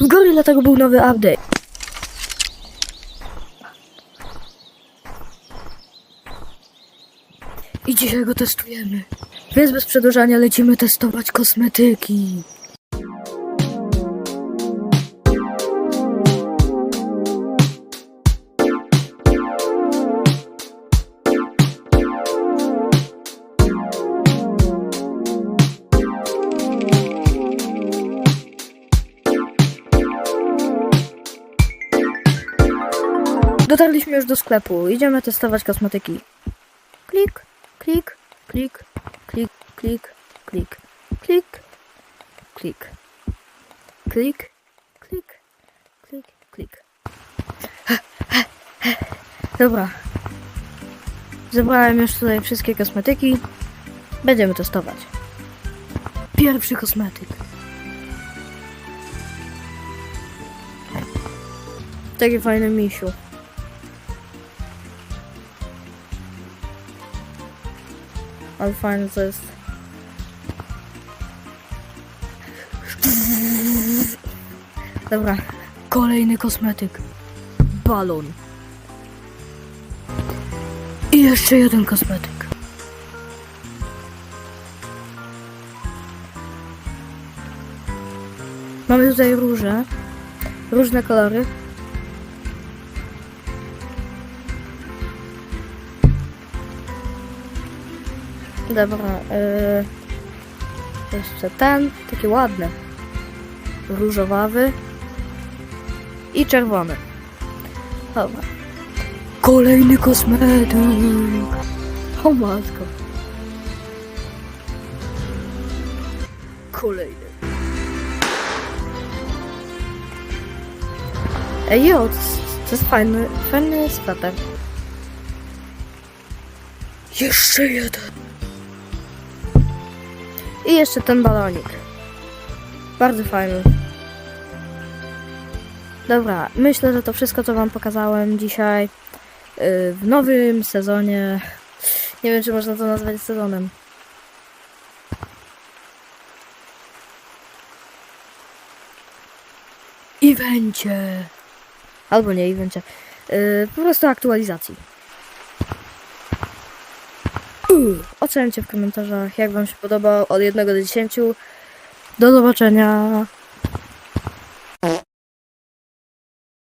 W góry dlatego był nowy update. I dzisiaj go testujemy. Więc bez przedłużania lecimy testować kosmetyki. Dotarliśmy już do sklepu. Idziemy testować kosmetyki. Klik, klik, klik, klik, klik, klik, klik, klik, klik, klik, klik, klik. Dobra. Zebrałem już tutaj wszystkie kosmetyki. Będziemy testować. Pierwszy kosmetyk. Taki fajny misiu. Ale fajne to jest. Dobra, kolejny kosmetyk. Balon. I jeszcze jeden kosmetyk. Mamy tutaj róże. Różne kolory. Dobra, yy, jeszcze ten, taki ładny, różowawy i czerwony. Dobra. Kolejny kosmetyk. O matko. Kolejny. Ej, jo, to, jest- fajny, fajny sweter. Jeszcze jeden. I jeszcze ten balonik. Bardzo fajny. Dobra, myślę, że to wszystko, co Wam pokazałem dzisiaj yy, w nowym sezonie. Nie wiem, czy można to nazwać sezonem. Evencie. Albo nie evencie. Yy, po prostu aktualizacji. Ocencie w komentarzach, jak Wam się podobał od 1 do 10. Do zobaczenia.